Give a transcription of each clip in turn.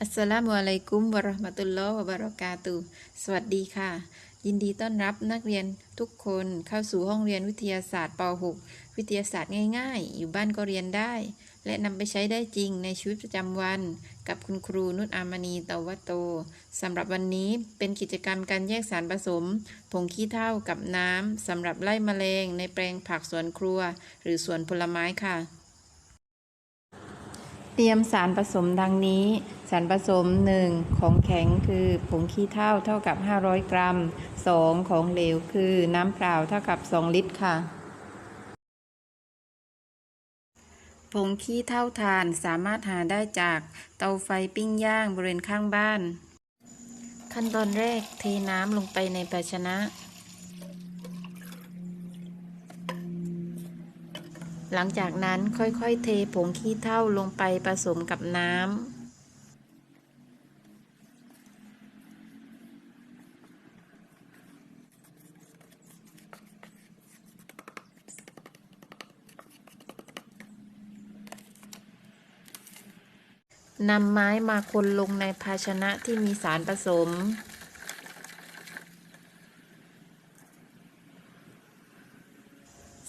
อัสสลามุอะลัยกุมวะราะห์มะตุลลอฮ์วะบะเราะกาตุสวัสดีค่ะ ยินดีต้อนรับนักเรียนทุกคนเข้าสู่ห้องเรียนวิทยาศาสตร์ป .6 วิทยาศาสตร์ง่ายๆ อยู่บ้านก็เรียนได้ และนำไปใช้ได้จริงในชีวิตประจำวัน กับคุณครูนุชอามณีเตาวัตโตสำหรับวันนี้เป็นกิจกรรมการแยกสารผสม ผงขี้เถ้ากับน้ำสำหรับไล่แมลงในแปลงผักสวนครัว หรือสวนผลไม้ค่ะ เตรียมสารผสมดังนี้ สารผสม 1. ของแข็งคือผงขี้เถ้าเท่ากับ 500 กรัม 2. ของเหลวคือน้ำเปล่าเท่ากับ 2 ลิตรค่ะ ผงขี้เถ้าทานสามารถหาได้จากเตาไฟปิ้งย่างบริเวณข้างบ้าน ขั้นตอนแรกเทน้ำลงไปในภาชนะ หลังจากนั้นค่อยๆ เทผงขี้เถ้าลงไปผสมกับน้ำนำไม้มาคนลงในภาชนะที่มีสารผสม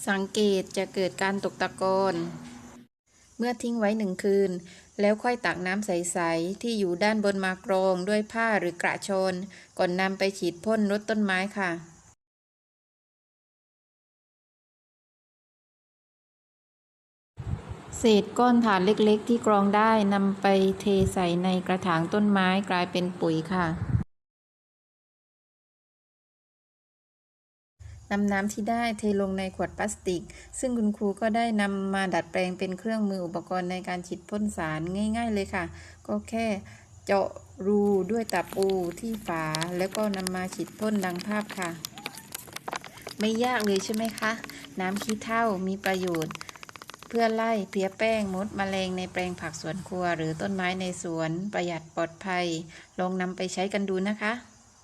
สังเกตจะเกิดการตกตะกอนเมื่อทิ้งไว้หนึ่งคืน แล้วค่อยตักน้ำใส ๆ ที่อยู่ด้านบนมากรองด้วยผ้าหรือกระชอนก่อนนำไปฉีดพ่นรดต้นไม้ค่ะ เศษก้อนถ่านเล็กๆ ที่กรองได้นำไปเทใส่ในกระถางต้นไม้กลายเป็นปุ๋ยค่ะ นำน้ำที่ได้เทลงในขวดพลาสติก ซึ่งคุณครูก็ได้นำมาดัดแปลงเป็นเครื่องมืออุปกรณ์ในการฉีดพ่นสารง่าย ๆ เลยค่ะ ก็แค่เจาะรูด้วยตะปูที่ฝา แล้วก็นำมาฉีดพ่นดังภาพค่ะ ไม่ยากเลยใช่ไหมคะ น้ำขี้เถ้ามีประโยชน์ เพื่อไล่เพลี้ยแป้งมดมแมลงในแปลงผักสวนครัว หรือต้นไม้ในสวนประหยัดปลอดภัย ลองนำไปใช้กันดูนะคะ